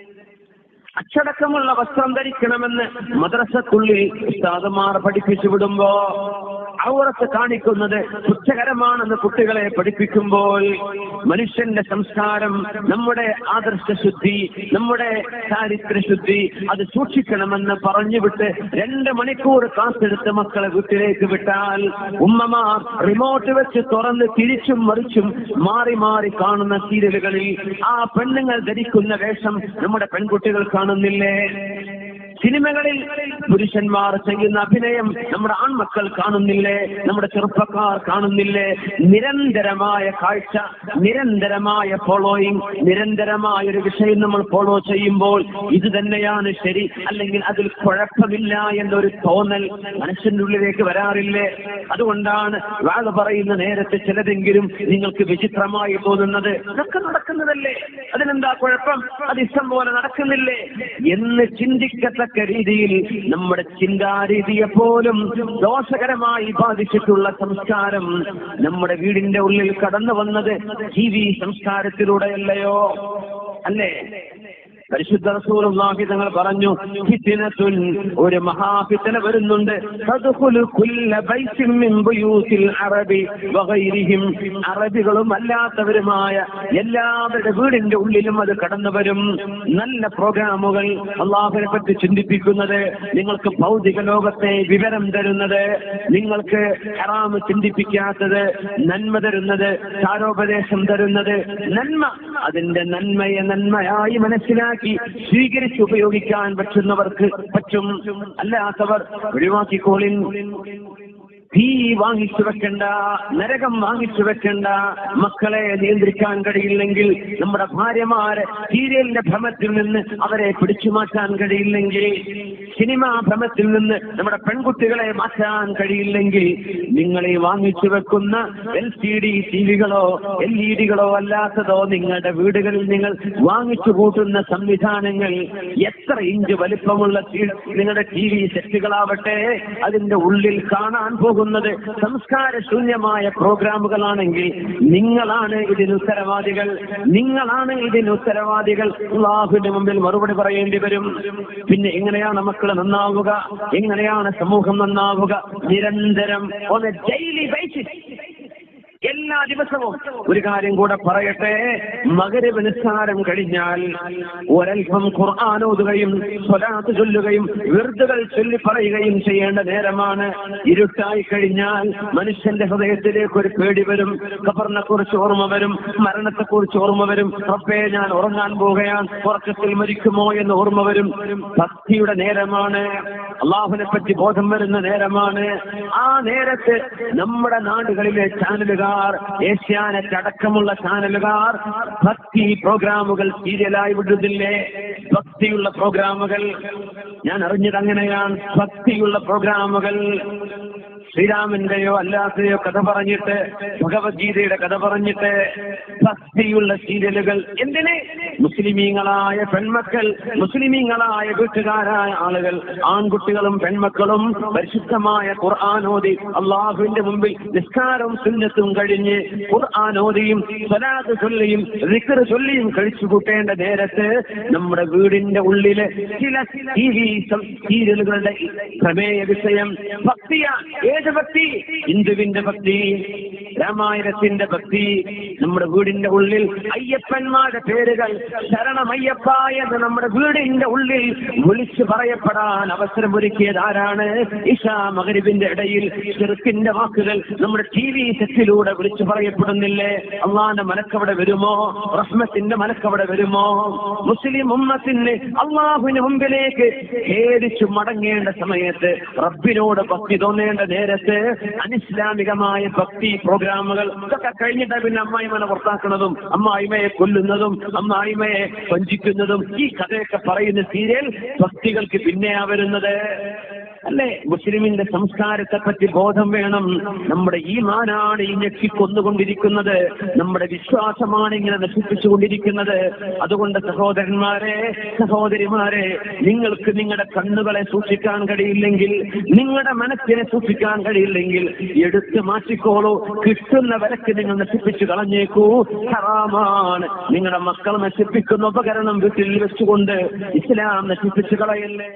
and then അച്ചടക്കമുള്ള വസ്ത്രം ധരിക്കണമെന്ന് മദ്രസക്കുള്ളിൽ ഉസ്താദുമാർ പഠിപ്പിച്ചു വിടുമ്പോ ഔറത്ത് കാണിക്കുന്നത് കുറ്റകരമാണെന്ന് കുട്ടികളെ പഠിപ്പിക്കുമ്പോൾ മനുഷ്യന്റെ സംസ്കാരം നമ്മുടെ ആദർശ ശുദ്ധി നമ്മുടെ ചാരിത്ര ശുദ്ധി അത് സൂക്ഷിക്കണമെന്ന് പറഞ്ഞുവിട്ട് രണ്ട് മണിക്കൂർ കാത്തെടുത്ത് മക്കളെ വീട്ടിലേക്ക് വിട്ടാൽ ഉമ്മമാർ റിമോട്ട് വെച്ച് തുറന്ന് തിരിച്ചും മറിച്ചും മാറി മാറി കാണുന്ന സീരിയലുകളിൽ ആ പെണ്ണുങ്ങൾ ധരിക്കുന്ന വേഷം നമ്മുടെ പെൺകുട്ടികൾ കാണുന്നില്ലേ? സിനിമകളിൽ പുരുഷന്മാർ ചെയ്യുന്ന അഭിനയം നമ്മുടെ ആൺമക്കൾ കാണുന്നില്ലേ നമ്മുടെ ചെറുപ്പക്കാർ കാണുന്നില്ലേ? നിരന്തരമായ കാഴ്ച നിരന്തരമായ ഫോളോയിങ് നിരന്തരമായ ഒരു വിഷയം നമ്മൾ ഫോളോ ചെയ്യുമ്പോൾ ഇത് തന്നെയാണ് ശരി അല്ലെങ്കിൽ അതിൽ കുഴപ്പമില്ല എന്നൊരു തോന്നൽ മനുഷ്യന്റെ ഉള്ളിലേക്ക് വരാറില്ലേ? അതുകൊണ്ടാണ് വാഴ പറയുന്ന നേരത്തെ ചിലതെങ്കിലും നിങ്ങൾക്ക് വിചിത്രമായി തോന്നുന്നത്. ഇതൊക്കെ നടക്കുന്നതല്ലേ? അതിനെന്താ കുഴപ്പം? അത് ഇഷ്ടം പോലെ നടക്കുന്നില്ലേ? എന്ന് ചിന്തിക്കത്തക്ക രീതിയിൽ നമ്മുടെ ചിന്താരീതിയെ പോലും ദോഷകരമായി ബാധിച്ചിട്ടുള്ള സംസ്കാരം നമ്മുടെ വീടിന്റെ ഉള്ളിൽ കടന്നു വന്നത് ജീവി സംസ്കാരത്തിലൂടെയല്ലയോ? അല്ലേ? പരിശുദ്ധ റസൂലുള്ളാഹി തങ്ങൾ പറഞ്ഞു ഫിത്നത്തുൻ ഒരു മഹാഫിത്തന വരുന്നുണ്ട്. തദ്ഖുലു കുല്ല ബൈത്തിൻ മിൻ ബുയൂത്തിൽ അറബി വഗൈരിഹിം. അറബികളും അല്ലാത്തവരുമായ എല്ലാവരുടെ വീടിന്റെ ഉള്ളിലും അത് കടന്നു വരും. നല്ല പ്രോഗ്രാമുകൾ അള്ളാഹുവിനെ പറ്റി ചിന്തിപ്പിക്കുന്നത് നിങ്ങൾക്ക് ഭൗതിക ലോകത്തെ വിവരം തരുന്നത് നിങ്ങൾക്ക് ഹറാമ് ചിന്തിപ്പിക്കാത്തത് നന്മ തരുന്നത് സാരോപദേശം തരുന്നത് നന്മ. അതിന്റെ നന്മയെ നന്മയായി മനസ്സിലാക്കി സ്വീകരിച്ച് ഉപയോഗിക്കാൻ പറ്റുന്നവർക്ക് പറ്റും. അല്ലാത്തവർ ഒഴിവാക്കിക്കോളിൻ. തീ വാങ്ങിച്ചു വെക്കണ്ട നരകം വാങ്ങിച്ചു വെക്കണ്ട മക്കളെ നിയന്ത്രിക്കാൻ കഴിയില്ലെങ്കിൽ നമ്മുടെ ഭാര്യമാരെ സീരിയലിന്റെ ഭ്രമത്തിൽ നിന്ന് അവരെ പിടിച്ചു മാറ്റാൻ കഴിയില്ലെങ്കിൽ സിനിമാ ഭ്രമത്തിൽ നിന്ന് നമ്മുടെ പെൺകുട്ടികളെ മാറ്റാൻ കഴിയില്ലെങ്കിൽ നിങ്ങൾ ഈ വാങ്ങിച്ചു വെക്കുന്ന എൽ സി ഡി ടിവികളോ എൽ ഇ ഡികളോ അല്ലാത്തതോ നിങ്ങളുടെ വീടുകളിൽ നിങ്ങൾ വാങ്ങിച്ചു കൂട്ടുന്ന സംവിധാനങ്ങൾ എത്ര ഇഞ്ച് വലിപ്പമുള്ള നിങ്ങളുടെ ടി വി സെറ്റുകളാവട്ടെ അതിന്റെ ഉള്ളിൽ കാണാൻ പോകുന്നത് സംസ്കാര ശൂന്യമായ പ്രോഗ്രാമുകളാണെങ്കിൽ നിങ്ങളാണ് ഇതിന് ഉത്തരവാദികൾ. നിങ്ങളാണ് ഇതിന് ഉത്തരവാദികൾ. അള്ളാഹുവിന്റെ മുമ്പിൽ മറുപടി പറയേണ്ടി വരും. പിന്നെ എങ്ങനെയാണ് മക്കൾ നന്നാവുക? എങ്ങനെയാണ് സമൂഹം നന്നാവുക? നിരന്തരം ഡെയിലി ബേസിസ് എല്ലാ ദിവസവും ഒരു കാര്യം കൂടെ പറയട്ടെ? മകരവ് നിസ്സാരം കഴിഞ്ഞാൽ ഒരൽപ്പം ഖുർആൻ ഓതുകയും സ്വലാത്ത് ചൊല്ലുകയും വിറുതുകൾ ചൊല്ലി പറയുകയും ചെയ്യേണ്ട നേരമാണ്. ഇരുട്ടായി കഴിഞ്ഞാൽ മനുഷ്യന്റെ ഹൃദയത്തിലേക്ക് ഒരു പേടി വരും ഖബറിനെ കുറിച്ച് ഓർമ്മ വരും മരണത്തെ കുറിച്ച് ഓർമ്മ വരും. റബ്ബേ ഞാൻ ഉറങ്ങാൻ പോവുകയാണ് ഉറക്കത്തിൽ മരിക്കുമോ എന്ന് ഓർമ്മ വരും. ഭക്തിയുടെ നേരമാണ് അള്ളാഹുവിനെ പറ്റി ബോധം വരുന്ന നേരമാണ്. ആ നേരത്തെ നമ്മുടെ നാടുകളിലെ ചാനലുകാർ ഏഷ്യാനെറ്റ് അടക്കമുള്ള ചാനലുകാർ ഭക്തി പ്രോഗ്രാമുകൾ സീരിയലായി വിടുന്നില്ലേ? ഭക്തിയുള്ള പ്രോഗ്രാമുകൾ. ഞാൻ അറിഞ്ഞത് അങ്ങനെയാണ്. ഭക്തിയുള്ള പ്രോഗ്രാമുകൾ. ശ്രീരാമന്റെയോ അല്ലാത്തയോ കഥ പറഞ്ഞിട്ട് ഭഗവത്ഗീതയുടെ കഥ പറഞ്ഞിട്ട് ഭക്തിയുള്ള സീരിയലുകൾ എന്തിന്? മുസ്ലിമീങ്ങളായ പെൺമക്കൾ മുസ്ലിമീങ്ങളായ വീട്ടുകാരായ ആളുകൾ ആൺകുട്ടികളും പെൺമക്കളും പരിശുദ്ധമായ ഖുർആാനോദി അള്ളാഹുവിന്റെ മുമ്പിൽ നിസ്കാരവും സുന്നത്തും കഴിഞ്ഞ് ഖുർആാനോദിയും സ്വലാത്ത് ചൊല്ലിയും റിക്കർ ചൊല്ലിയും കഴിച്ചു കൂട്ടേണ്ട നേരത്ത് നമ്മുടെ വീടിന്റെ ഉള്ളിൽ ചില സീരിയലുകളുടെ പ്രമേയ വിഷയം ഭക്തിയാണ് ഏത് ഭക്തി? ഹിന്ദുവിന്റെ ഭക്തി രാമായണത്തിന്റെ ഭക്തി നമ്മുടെ വീടിന്റെ ഉള്ളിൽ അയ്യപ്പന്മാരുടെ പേരുകൾ ശരണമയ്യപ്പ എന്ന് നമ്മുടെ വീടിന്റെ ഉള്ളിൽ വിളിച്ചു പറയപ്പെടാൻ അവസരം ഒരുക്കിയത് ആരാണ് ഇഷാ മകരിവിന്റെ ഇടയിൽ ചെറുക്കിന്റെ വാക്കുകൾ നമ്മുടെ ടി വി സെറ്റിലൂടെ വിളിച്ചു പറയപ്പെടുന്നില്ലേ? അള്ളാന്റെ മനക്കവിടെ വരുമോ? റഹ്മത്തിന്റെ മനക്കവിടെ വരുമോ? മുസ്ലിം ഉമ്മത്തിന് അള്ളാഹുവിന് മുമ്പിലേക്ക് ഖേദിച്ചു മടങ്ങേണ്ട സമയത്ത് റബ്ബിനോട് ഭക്തി തോന്നേണ്ട നേരത്ത് അനിസ്ലാമികമായ ഭക്തി പ്രോഗ്രാമുകൾ ഇതൊക്കെ കഴിഞ്ഞിട്ട് പിന്നെ അമ്മായിമനെ പുറത്താക്കുന്നതും അമ്മായിമയെ കൊല്ലുന്നതും അമ്മായിമയെ വഞ്ചിക്കുന്നതും ഈ കഥയൊക്കെ പറയുന്ന സീരിയൽ ഭക്തികൾക്ക് പിന്നെയാ വരുന്നത്. അല്ലെ? മുസ്ലിമിന്റെ സംസ്കാരത്തെ പറ്റി ബോധം വേണം. നമ്മുടെ ഈ മാനാണ് ഈ ഞെക്കിക്കൊന്നുകൊണ്ടിരിക്കുന്നത് നമ്മുടെ വിശ്വാസമാണ് ഇങ്ങനെ നശിപ്പിച്ചുകൊണ്ടിരിക്കുന്നത്. അതുകൊണ്ട് സഹോദരന്മാരെ സഹോദരിമാരെ നിങ്ങൾക്ക് നിങ്ങളുടെ കണ്ണുകളെ സൂക്ഷിക്കാൻ കഴിയില്ലെങ്കിൽ നിങ്ങളുടെ മനസ്സിനെ സൂക്ഷിക്കാൻ കഴിയില്ലെങ്കിൽ എടുത്ത് മാറ്റിക്കോളൂ. കിട്ടുന്ന വിലക്ക് നിങ്ങൾ നശിപ്പിച്ചു കളഞ്ഞേക്കൂ. ഹറാമാണ്. നിങ്ങളുടെ മക്കൾ നശിപ്പിക്കുന്ന ഉപകരണം വീട്ടിൽ വെച്ചുകൊണ്ട് ഇസ്ലാം നശിപ്പിച്ചു കളയല്ലേ?